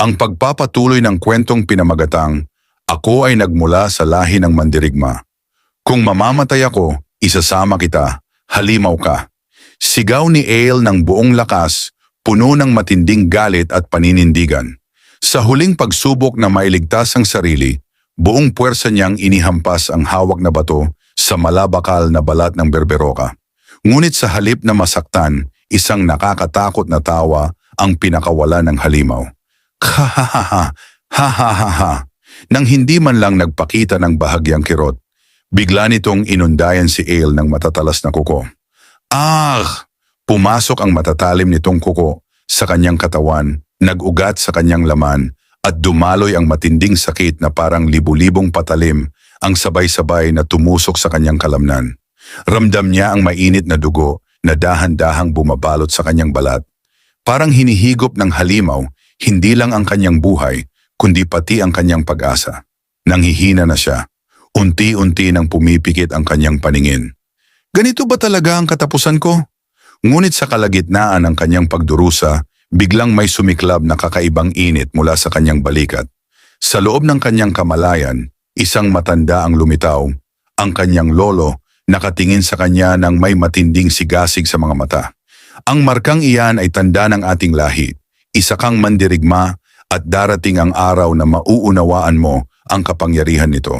Ang pagpapatuloy ng kwentong pinamagatang, ako ay nagmula sa lahi ng mandirigma. Kung mamamatay ako, isasama kita, halimaw ka. Sigaw ni Ale ng buong lakas, puno ng matinding galit at paninindigan. Sa huling pagsubok na mailigtas ang sarili, buong puwersa niyang inihampas ang hawak na bato sa malabakal na balat ng berberoka. Ngunit sa halip na masaktan, isang nakakatakot na tawa ang pinakawala ng halimaw. Kahahaha, hahaha. Nang hindi man lang nagpakita ng bahagyang kirot, bigla nitong inundayan si Ale ng matatalas na kuko. Ah! Pumasok ang matatalim nitong kuko sa kanyang katawan, nag-ugat sa kanyang laman, at dumaloy ang matinding sakit na parang libu-libong patalim ang sabay-sabay na tumusok sa kanyang kalamnan. Ramdam niya ang mainit na dugo na dahan-dahang bumabalot sa kanyang balat. Parang hinihigop ng halimaw, hindi lang ang kanyang buhay, kundi pati ang kanyang pag-asa. Nanghihina na siya. Unti-unti nang pumipikit ang kanyang paningin. Ganito ba talaga ang katapusan ko? Ngunit sa kalagitnaan ng kanyang pagdurusa, biglang may sumiklab na kakaibang init mula sa kanyang balikat. Sa loob ng kanyang kamalayan, isang matanda ang lumitaw. Ang kanyang lolo nakatingin sa kanya ng may matinding sigasig sa mga mata. Ang markang iyan ay tanda ng ating lahi. Isa kang mandirigma at darating ang araw na mauunawaan mo ang kapangyarihan nito.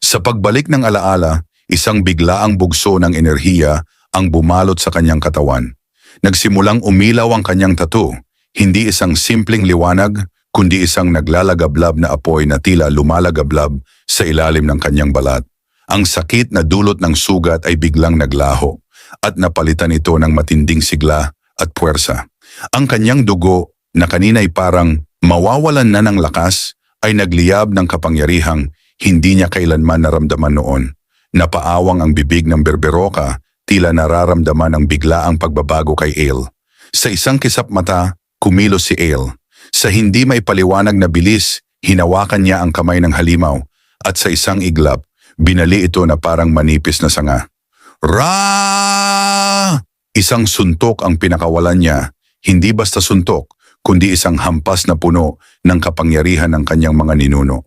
Sa pagbalik ng alaala, isang biglaang bugso ng enerhiya ang bumalot sa kanyang katawan. Nagsimulang umilaw ang kanyang tattoo, hindi isang simpleng liwanag, kundi isang naglalagablab na apoy na tila lumalagablab sa ilalim ng kanyang balat. Ang sakit na dulot ng sugat ay biglang naglaho at napalitan ito ng matinding sigla at puwersa. Ang kanyang dugo na kanina'y parang mawawalan na ng lakas ay nagliyab ng kapangyarihang hindi niya kailanman naramdaman noon. Napaawang ang bibig ng berberoka, tila nararamdaman ang biglaang pagbabago kay Ale. Sa isang kisap mata, kumilos si Ale. Sa hindi may paliwanag na bilis, hinawakan niya ang kamay ng halimaw at sa isang iglap, binali ito na parang manipis na sanga. Ra! Isang suntok ang pinakawalan niya, hindi basta suntok, kundi isang hampas na puno ng kapangyarihan ng kanyang mga ninuno.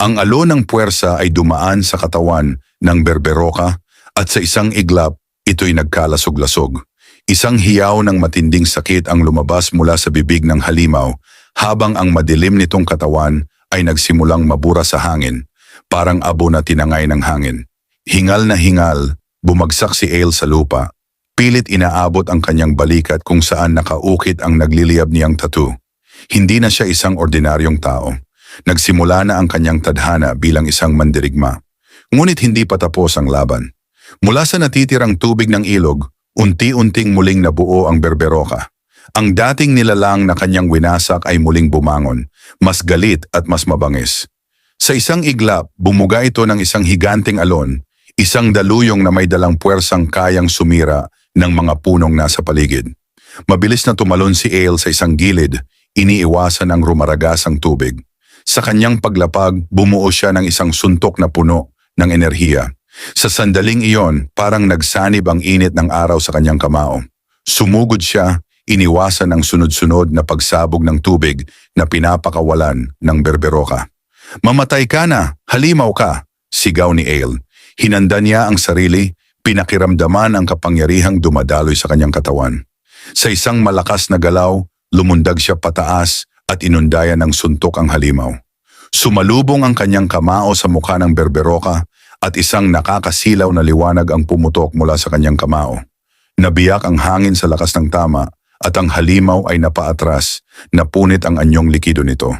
Ang alon ng puwersa ay dumaan sa katawan ng berberoka at sa isang iglap, ito'y nagkalasog-lasog. Isang hiyaw ng matinding sakit ang lumabas mula sa bibig ng halimaw habang ang madilim nitong katawan ay nagsimulang mabura sa hangin, parang abo na tinangay ng hangin. Hingal na hingal, bumagsak si Ale sa lupa. Pilit inaabot ang kanyang balikat kung saan nakaukit ang nagliliyab niyang tattoo. Hindi na siya isang ordinaryong tao. Nagsimula na ang kanyang tadhana bilang isang mandirigma. Ngunit hindi pa tapos ang laban. Mula sa natitirang tubig ng ilog, unti-unting muling nabuo ang berberoka. Ang dating nilalang na kanyang winasak ay muling bumangon, mas galit at mas mabangis. Sa isang iglap, bumuga ito ng isang higanting alon, isang daluyong na may dalang puwersang kayang sumira ng mga punong nasa paligid. Mabilis na tumalon si Ale sa isang gilid, iniiwasan ang rumaragasang tubig. Sa kanyang paglapag, bumuo siya ng isang suntok na puno ng enerhiya. Sa sandaling iyon, parang nagsanib ang init ng araw sa kanyang kamao. Sumugod siya, iniwasan ang sunod-sunod na pagsabog ng tubig na pinapakawalan ng berberoka. Mamatay ka na, halimaw ka, sigaw ni Ale. Hinanda niya ang sarili, pinakiramdaman ang kapangyarihang dumadaloy sa kanyang katawan. Sa isang malakas na galaw, lumundag siya pataas at inundayan ng suntok ang halimaw. Sumalubong ang kanyang kamao sa mukha ng berberoka at isang nakakasilaw na liwanag ang pumutok mula sa kanyang kamao. Nabiyak ang hangin sa lakas ng tama at ang halimaw ay napaatras, napunit ang anyong likido nito.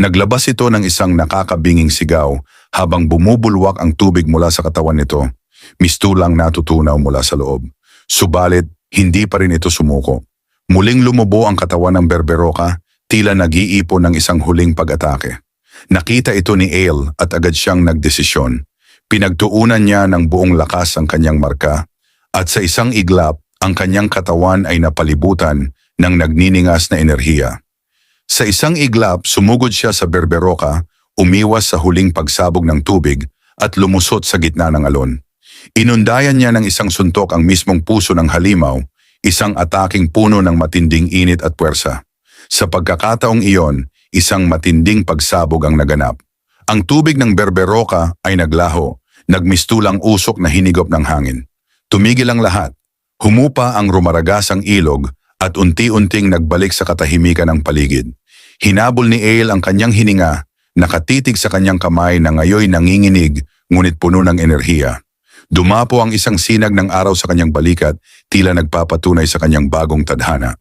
Naglabas ito ng isang nakakabinging sigaw habang bumubulwak ang tubig mula sa katawan nito. Mistulang natutunaw mula sa loob. Subalit, hindi pa rin ito sumuko. Muling lumubo ang katawan ng berberoka, tila nag-iipon ng isang huling pag-atake. Nakita ito ni Ale at agad siyang nagdesisyon. Pinagtuunan niya ng buong lakas ang kanyang marka at sa isang iglap, ang kanyang katawan ay napalibutan ng nagniningas na enerhiya. Sa isang iglap, sumugod siya sa berberoka, umiwas sa huling pagsabog ng tubig at lumusot sa gitna ng alon. Inundayan niya ng isang suntok ang mismong puso ng halimaw, isang ataking puno ng matinding init at puwersa. Sa pagkakataong iyon, isang matinding pagsabog ang naganap. Ang tubig ng Berberoka ay naglaho, nagmistulang usok na hinigop ng hangin. Tumigil ang lahat. Humupa ang rumaragasang ilog at unti-unting nagbalik sa katahimikan ng paligid. Hinabol ni Ale ang kanyang hininga, nakatitig sa kanyang kamay na ngayoy nanginginig ngunit puno ng enerhiya. Dumapo ang isang sinag ng araw sa kanyang balikat, tila nagpapatunay sa kanyang bagong tadhana.